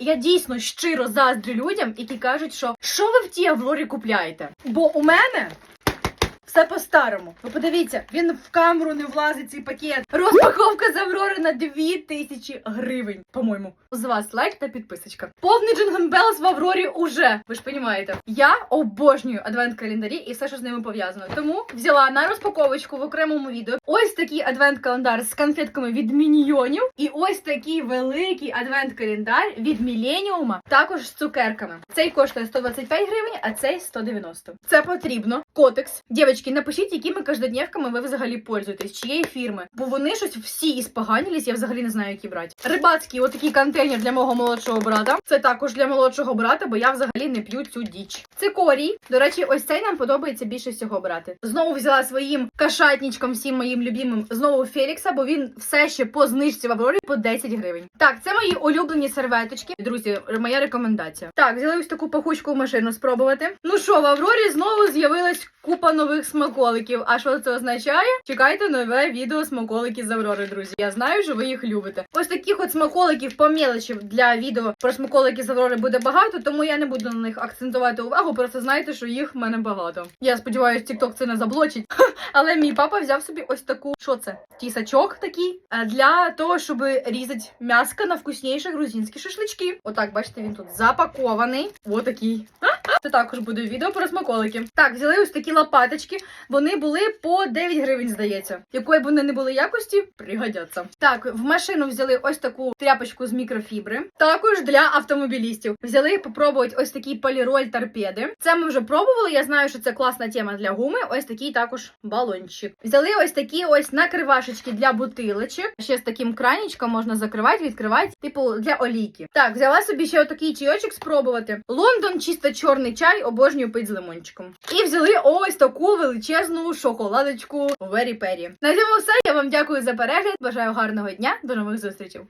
Я дійсно щиро заздрю людям, які кажуть, що що ви в тій Аврорі купляєте? Бо у мене. Все по-старому. Ви подивіться, він в камеру не влазить цей пакет. Розпаковка з Аврори на 2000 гривень, по-моєму. З вас лайк та підписочка. Повний Джингл Белс в Аврорі уже. Ви ж розумієте. Я обожнюю адвент-календарі і все, що з ними пов'язано. Тому взяла на розпаковочку в окремому відео ось такий адвент-календар з конфетками від міньйонів. І ось такий великий адвент-календар від Міленіума, також з цукерками. Цей коштує 125 гривень, а цей 190. Це потрібно. Котекс. Дівчатки, напишіть, якими каждодневками ви взагалі пользуєтесь, чиєї фірми. Бо вони щось всі іспоганілись, я взагалі не знаю, які брати. Рибацький, отакий контейнер для мого молодшого брата. Це також для молодшого брата, бо я взагалі не п'ю цю діч. Цикорій. До речі, ось цей нам подобається більше всього брати. Знову взяла своїм кашатнічком, всім моїм любимим, знову Фелікса, бо він все ще по знижці в Аврорі по 10 гривень. Так, це мої улюблені серветочки. Друзі, моя рекомендація. Так, взяли ось таку пахучку машину спробувати. Ну що, в Аврорі знову з'явилась купа нових смаколиків. А що це означає? Чекайте нове відео смаколики з Аврори, друзі. Я знаю, що ви їх любите. Ось таких от смаколиків по мелочі для відео про смаколики з Аврори буде багато, тому я не буду на них акцентувати увагу. Просто знайте, що їх в мене багато. Я сподіваюся, TikTok це не заблочить. Але мій папа взяв собі ось таку, що це? Тісачок такий е, для того, щоб різати м'яско на вкусніші грузинські шашлички. Отак, бачите, він тут запакований. Отакий. Це також буде відео про смаколики. Так, взяли ось такі лопаточки. Вони були по 9 гривень, здається. Якої б вони не були якості, пригодяться. Так, в машину взяли ось таку тряпочку з мікрофібри. Також для автомобілістів. Взяли попробувати ось такі поліроль торпеди. Це ми вже пробували. Я знаю, що це класна тема для гуми. Ось такий також балончик. Взяли ось такі ось накривашечки для бутилочок. Ще з таким кранічком можна закривати, відкривати, типу для олійки. Так, взяла собі ще отакий чайочок спробувати. Лондон чисто чорний чай, обожнюю пить з лимончиком. І взяли ось таку величезну шоколадочку Вері Пері. На цьому все. Я вам дякую за перегляд. Бажаю гарного дня. До нових зустрічей.